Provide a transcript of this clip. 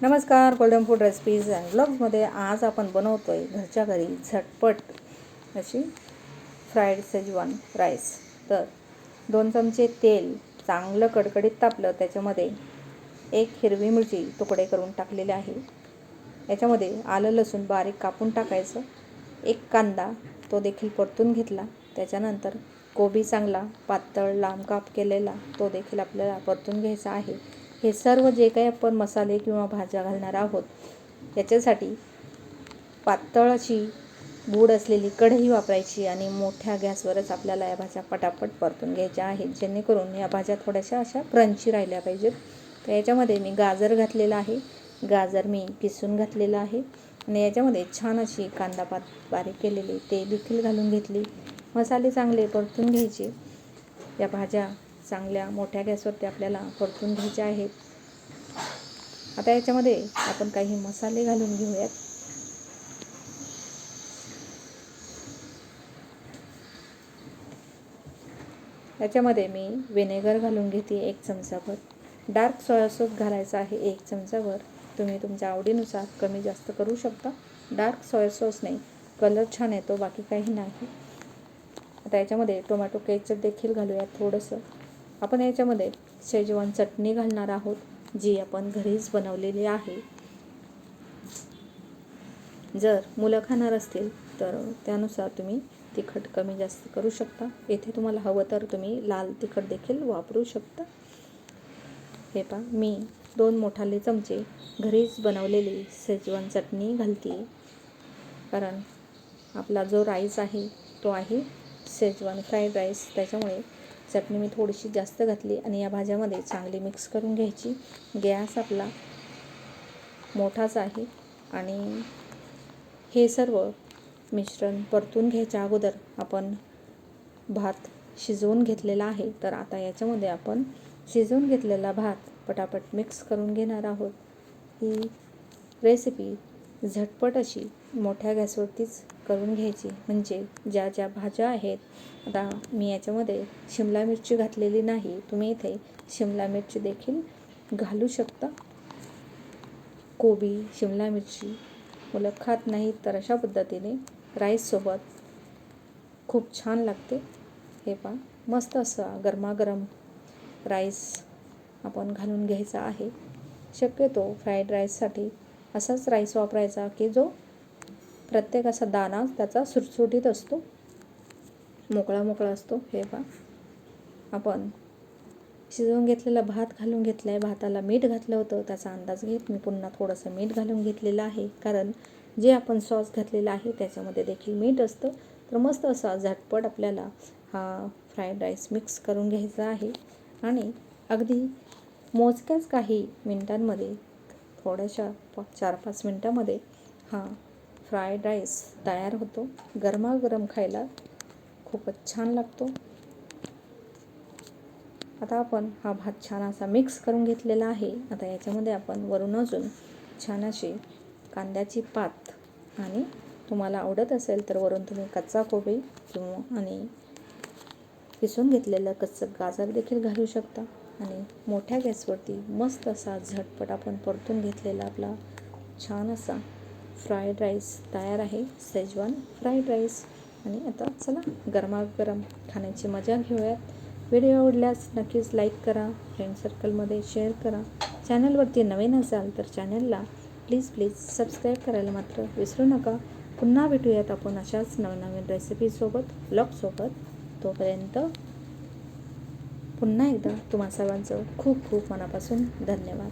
नमस्कार golden food recipes and ब्लॉग्समध्ये आज आपण बनवतो आहे घरच्या घरी झटपट अशी फ्राईड सेजवान राईस तर दोन चमचे तेल चांगलं कडकडीत तापलं त्याच्यामध्ये एक हिरवी मिरची तुकडे करून टाकलेले आहे. याच्यामध्ये आलं लसूण बारीक कापून टाकायचं. एक कांदा तो देखील परतून घेतला. त्याच्यानंतर कोबी चांगला पातळ लांब काप केलेला तो देखील आपल्याला परतून घ्यायचा आहे. हे सर्व जे काही आपण मसाले किंवा भाज्या घालणार आहोत याच्यासाठी पातळ अशी बूड असलेली कढई वापरायची आणि मोठ्या गॅसवरच आपल्याला या भाज्या पटापट परतून घ्यायच्या आहेत. जेणेकरून या भाज्या थोड्याशा अशा क्रंची राहिल्या पाहिजेत. तर याच्यामध्ये मी गाजर घातलेला आहे. गाजर मी किसून घातलेला आहे. आणि याच्यामध्ये छान अशी कांदा पात बारीक केलेली ते देखील घालून घेतली. मसाले चांगले परतून घ्यायचे. या भाज्या चांगल्या मोठ्या गॅसवरती आपल्याला परतून घ्यायच्या आहेत आता याच्यामध्ये आपण काही मसाले घालून घेऊयात. याच्यामध्ये मी व्हिनेगर घालून घेते एक चमचाभर. डार्क सोया सॉस घालायचा आहे एक चमचाभर. तुम्ही तुमच्या आवडीनुसार कमी जास्त करू शकता. डार्क सोया सॉस नाही. कलर छान येतो बाकी काही नाही. आता याच्यामध्ये टोमॅटो केचप देखील घालूयात थोडंसं. आपण याच्यामध्ये शेजवान चटणी घालणार आहोत जी आपण घरीच बनवलेली आहे. जर मुलं खाणार असतील तर त्यानुसार तुम्ही तिखट कमी जास्त करू शकता. येथे तुम्हाला हवं तर तुम्ही लाल तिखट देखील वापरू शकता. हे पा मी दोन मोठाले चमचे घरीच बनवलेली शेजवान चटणी घालते कारण आपला जो राईस आहे तो आहे शेजवान फ्राईड राईस. त्याच्यामुळे चटणी मी थोडीशी जास्त घातली आणि या भाज्यामध्ये चांगली मिक्स करून घ्यायची. गॅस आपला मोठाच आहे आणि हे सर्व मिश्रण परतून घ्यायच्या अगोदर आपण भात शिजवून घेतलेला आहे. तर आता याच्यामध्ये आपण शिजवून घेतलेला भात पटापट मिक्स करून घेणार आहोत. ही रेसिपी झटपट अशी मोठ्या गॅसवरतीच करून घ्यायची. म्हणजे ज्या ज्या भाज्या आहेत आता मी याच्यामध्ये शिमला मिरची घातलेली नाही. तुम्ही इथे शिमला मिरची देखील घालू शकता. कोबी शिमला मिरची मुलं खात नाहीत तर अशा पद्धतीने राईससोबत खूप छान लागते. हे पा मस्त असं गरमागरम राईस आपण घालून घ्यायचा आहे. शक्यतो फ्राईड राईससाठी असाच राईस वापरायचा की जो प्रत्येक असा दाना त्याचा सुटसुटीत असतो. मोकळा मोकळा असतो. हे पहा. आपण शिजवून घेतलेला भात घालून घेतला आहे भाताला मीठ घातलं होतं. त्याचा अंदाज घेत मी पुन्हा थोडंसं मीठ घालून घेतलेलं आहे. कारण जे आपण सॉस घातलेला आहे त्याच्यामध्ये देखील मीठ असतं. तर मस्त असा झटपट आपल्याला हा फ्राईड राईस मिक्स करून घ्यायचा आहे. आणि अगदी मोजक्याच काही मिनटांमध्ये थोड्याशा चार पाच मिनटामध्ये हा फ्राईड राईस तयार होतो. गरमागरम खायला खूपच छान लागतो. आता आपण हा भात छान असा मिक्स करून घेतलेला आहे. आता याच्यामध्ये आपण वरून अजून छान अशी कांद्याची पात आणि तुम्हाला आवडत असेल तर वरून तुम्ही कच्चा कोबी किंवा आणि पिसून घेतलेलं कच्चं गाजर देखील घालू शकता. आणि मोठ्या गॅसवरती मस्त असा झटपट आपण परतून घेतलेला आपला छान असा फ्राईड राईस तयार आहे सेजवान फ्राईड राईस. आणि आता चला गरमागरम खाण्याची मजा घेऊयात. व्हिडिओ आवडल्यास नक्कीच लाईक करा फ्रेंड सर्कलमध्ये शेअर करा. चॅनलवरती नवीन असाल तर चॅनलला प्लीज प्लीज सबस्क्राईब करायला मात्र विसरू नका. पुन्हा भेटूयात आपण अशाच नवनवीन रेसिपीसोबत ब्लॉगसोबत तोपर्यंत पुन्हा एकदा तुम्हा सर्वांचं खूप खूप मनापासून धन्यवाद.